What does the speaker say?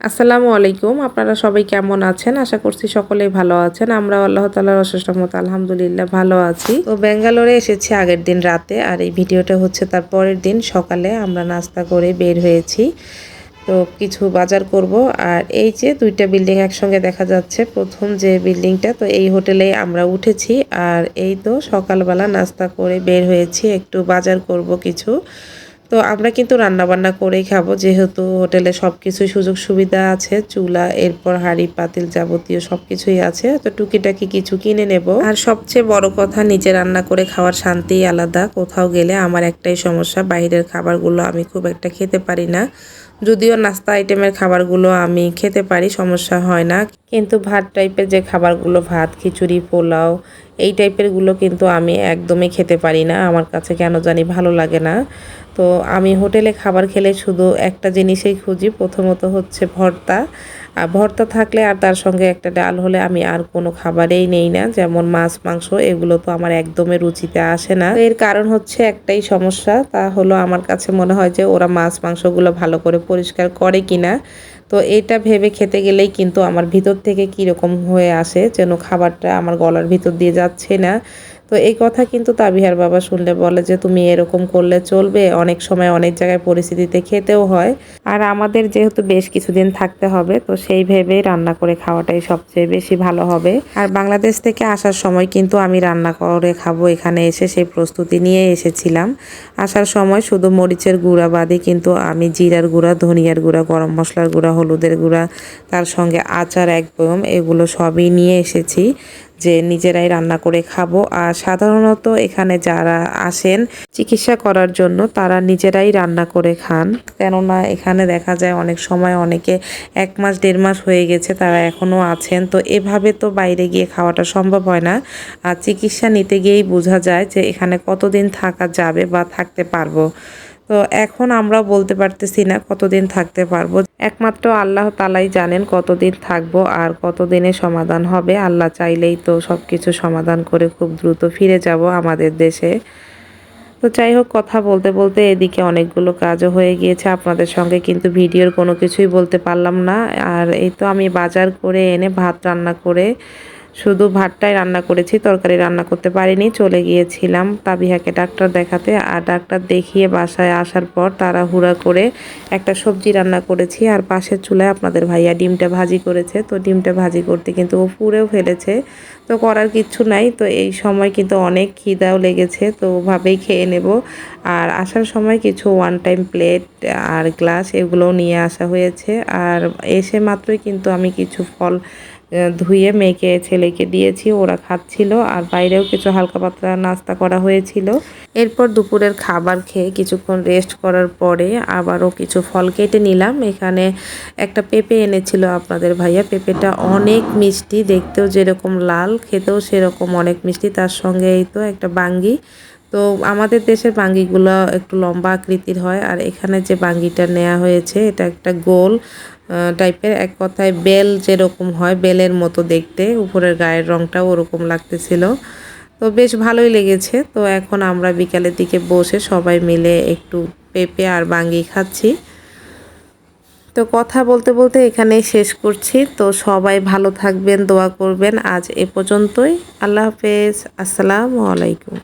আসসালামু আলাইকুম। আপনারা সবাই কেমন আছেন? আশা করছি সকলেই ভালো আছেন। আমরা আল্লাহ তালার রহমত আলহামদুলিল্লাহ ভালো আছি। তো ব্যাঙ্গালোরে এসেছি আগের দিন রাতে আর এই ভিডিওটা হচ্ছে তার পরের দিন সকালে আমরা নাস্তা করে বের হয়েছি। তো কিছু বাজার করব আর এই যে দুইটা বিল্ডিং একসঙ্গে দেখা যাচ্ছে, প্রথম যে বিল্ডিংটা, তো এই হোটেলে আমরা উঠেছি আর এই তো সকালবেলা নাস্তা করে বের হয়েছি। একটু বাজার করব কিছু। তো আমরা কিন্তু রান্না বান্না করেই খাব, যেহেতু হোটেলে সব কিছুই সুযোগ সুবিধা আছে, চুলা, এরপর হাঁড়ি, পাতিল যাবতীয় সব কিছুই আছে, তো টুকিটাকি কিছু কিনে নেব। আর সবচেয়ে বড় কথা, নিজে রান্না করে খাওয়ার শান্তিই আলাদা। কোথাও গেলে আমার একটাই সমস্যা, বাইরের খাবারগুলো আমি খুব একটা খেতে পারি না। যদিও নাস্তা আইটেমের খাবারগুলো আমি খেতে পারি, সমস্যা হয় না। কিন্তু ভাত টাইপের যে খাবারগুলো, ভাত, খিচুড়ি, পোলাও এই টাইপেরগুলো কিন্তু আমি একদমই খেতে পারি না। আমার কাছে কেন জানি ভালো লাগে না। তো আমি হোটেলে খাবার খেলে শুধু একটা জিনিসেই খুঁজি, প্রথমত হচ্ছে ভর্তা। আর ভর্তা থাকলে আর তার সঙ্গে একটা ডাল হলে আমি আর কোনো খাবারেই নেই না। যেমন মাছ, মাংস, এগুলো তো আমার একদমই রুচিতে আসে না। এর কারণ হচ্ছে একটাই সমস্যা, তা হলো আমার কাছে মনে হয় যে ওরা মাছ, মাংসগুলো ভালো করে পরিষ্কার করে কিনা। তো এটা ভেবে খেতে গেলেই কিন্তু আমার ভিতর থেকে কীরকম হয়ে আসে যেন খাবারটা আমার গলার ভিতর দিয়ে যাচ্ছে না। তো এই কথা কিন্তু তাবিহার বাবা শুনলে বলে যে, তুমি এরকম করলে চলবে, অনেক সময় অনেক জায়গায় পরিস্থিতিতে খেতেও হয়। আর আমাদের যেহেতু বেশ কিছুদিন থাকতে হবে, তো সেই ভেবেই রান্না করে খাওয়াটাই সবচেয়ে বেশি ভালো হবে। আর বাংলাদেশ থেকে আসার সময় কিন্তু আমি রান্না করে খাব এখানে এসে, সেই প্রস্তুতি নিয়ে এসেছিলাম। আসার সময় শুধু মরিচের গুঁড়া বাদে কিন্তু আমি জিরার গুঁড়া, ধনিয়ার গুঁড়া, গরম মশলার গুঁড়া, হলুদের গুঁড়া, তার সঙ্গে আচার এক বয়ম এগুলো সবই নিয়ে এসেছি। যে নিজেরাই রান্না করে খাব। আর সাধারণত এখানে যারা আসেন চিকিৎসা করার জন্য, তারা নিজেরাই রান্না করে খান। কেননা এখানে দেখা যায় অনেক সময় অনেকে এক মাস, দেড় মাস হয়ে গেছে তারা এখনও আছেন। তো এভাবে তো বাইরে গিয়ে খাওয়াটা সম্ভব হয় না। আর চিকিৎসা নিতে গিয়েই বোঝা যায় যে এখানে কতদিন থাকা যাবে বা থাকতে পারব। তো এখন আমরা বলতে পারতেছি না কতদিন থাকতে পারব। একমাত্র আল্লাহ তালাই জানেন কতদিন থাকব আর কতদিনে সমাধান হবে। আল্লাহ চাইলেই তো সব কিছু সমাধান করে খুব দ্রুত ফিরে যাব আমাদের দেশে। তো যাই হোক, কথা বলতে বলতে এদিকে অনেকগুলো কাজও হয়ে গিয়েছে আপনাদের সঙ্গে, কিন্তু ভিডিওর কোনো কিছুই বলতে পারলাম না। আর এই তো আমি বাজার করে এনে ভাত রান্না করে শুধু ভাতটাই রান্না করেছি, তরকারি রান্না করতে পারিনি, চলে গিয়েছিলাম তাবিহাকে ডাক্তার দেখাতে আর ডাক্তার দেখিয়ে বাসায় আসার পর তারা হুড়া করে একটা সবজি রান্না করেছি আর পাশের চুলায় আপনাদের ভাইয়া ডিমটা ভাজি করেছে। তো ডিমটা ভাজি করতে কিন্তু ও পুড়েও ফেলেছে, তো করার কিচ্ছু নাই। তো এই সময় কিন্তু অনেক খিদাও লেগেছে, তো ওভাবেই খেয়ে নেব। আর আসার সময় কিছু ওয়ান টাইম প্লেট আর গ্লাস এগুলোও নিয়ে আসা হয়েছে। আর এসে মাত্রই কিন্তু আমি কিছু ফল ধুয়ে মেয়েকে, ছেলেকে দিয়েছি, ওরা খাচ্ছিল, আর বাইরেও কিছু হালকা পাতলা নাস্তা করা হয়েছিল। এরপর দুপুরের খাবার খেয়ে কিছুক্ষণ রেস্ট করার পরে আবারও কিছু ফল কেটে নিলাম। এখানে একটা পেঁপে এনেছিল আপনাদের ভাইয়া। পেঁপেটা অনেক মিষ্টি, দেখতেও যেরকম লাল, খেতেও সেরকম অনেক মিষ্টি। তার সঙ্গে এই তো একটা বাঙ্গি। তো আমাদের দেশের বাঙ্গিগুলো একটু লম্বা আকৃতির হয়, আর এখানে যে বাঙ্গিটা নেওয়া হয়েছে, এটা একটা গোল। টাইপের এক কথায় বেল যেরকম হয়, বেলের মতো দেখতে। উপরের গায়ের রংটাও ওরকম লাগতেছিল। তো বেশ ভালোই লেগেছে। তো এখন আমরা বিকালের দিকে বসে সবাই মিলে একটু পেঁপে আর বাঙ্গি খাচ্ছি। তো কথা বলতে বলতে এখানে শেষ করছি। তো সবাই ভালো থাকবেন, দোয়া করবেন। আজ এ পর্যন্তই। আল্লাহ হাফেজ। আসসালামু আলাইকুম।